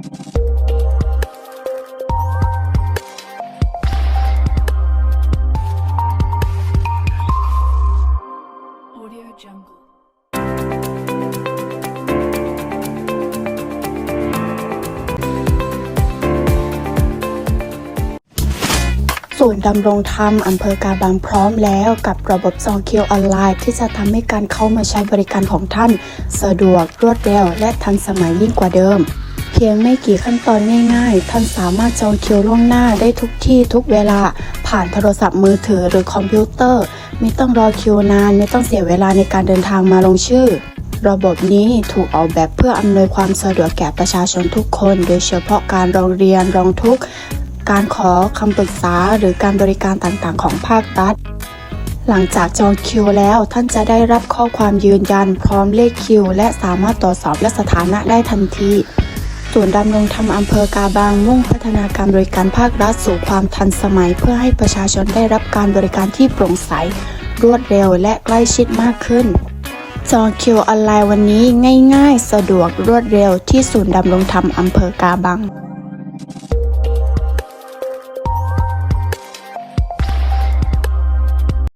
Audio Jungle. ศูนย์ดำรงธรรมอำเภอกาบังพร้อมแล้วกับระบบจองเคิวออนไลน์ ที่จะทำให้การเข้ามาใช้บริการของท่าน สะดวกรวดเร็วและทันสมัยยิ่งกว่าเดิม พียงไม่กี่ขั้นตอนง่ายๆ ท่านสามารถจองคิวล่วงหน้าได้ทุกที่ทุกเวลา ผ่านโทรศัพท์มือถือหรือคอมพิวเตอร์ ไม่ต้องรอคิวนาน ไม่ต้องเสียเวลาในการเดินทางมาลงชื่อ ระบบนี้ถูกออกแบบเพื่ออำนวยความสะดวกแก่ประชาชนทุกคน โดยเฉพาะการร้องเรียนร้องทุกข์การขอคำปรึกษาหรือการบริการต่างๆ ของภาครัฐหลังจากจองคิวแล้วท่านจะได้รับข้อความยืนยัน พร้อมเลขคิว และสามารถตรวจสอบและสถานะได้ทันที ศูนย์ดำรงธรรมอำเภอกาบางมุ่งพัฒนาการบริการภาครัฐสู่ความทันสมัย เพื่อให้ประชาชนได้รับการบริการที่โปร่งใส รวดเร็วและใกล้ชิดมากขึ้น จองคิวออนไลน์วันนี้ง่าย ๆ สะดวกรวดเร็วที่ศูนย์ดำรงธรรมอำเภอกาบัง